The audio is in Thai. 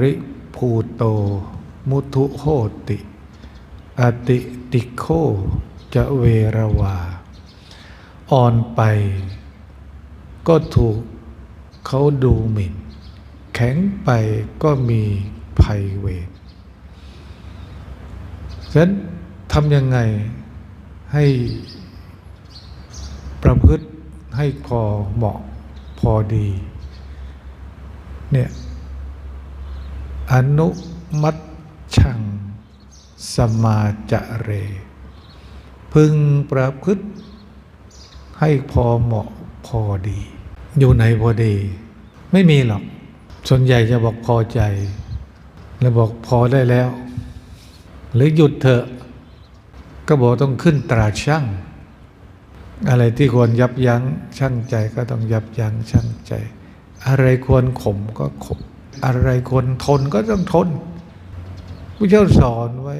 ริภูโต มุทุโหติ อติติโคจะเวรวา อ่อนไป ก็ถูกเขาดูหมิ่น แข็งไปก็มีภัยเวรฉะนั้นทำยังไงให้ประพฤติให้พอเหมาะพอดี เนี่ย อนุมัตชัง สมาจะเร พึงประพฤติ ให้พอเหมาะพอดี อยู่ไหนพอดี ไม่มีหรอก ส่วนใหญ่จะบอกพอใจ แล้วบอกพอได้แล้ว หรือหยุดเถอะ ก็บอกต้องขึ้นตราช่างอะไรที่ควรยับยั้งชั่งใจก็ต้องยับยั้งชั่งใจ อะไรควรข่มก็ข่ม อะไรคนทนก็ต้องทนพระเจ้าสอนไว้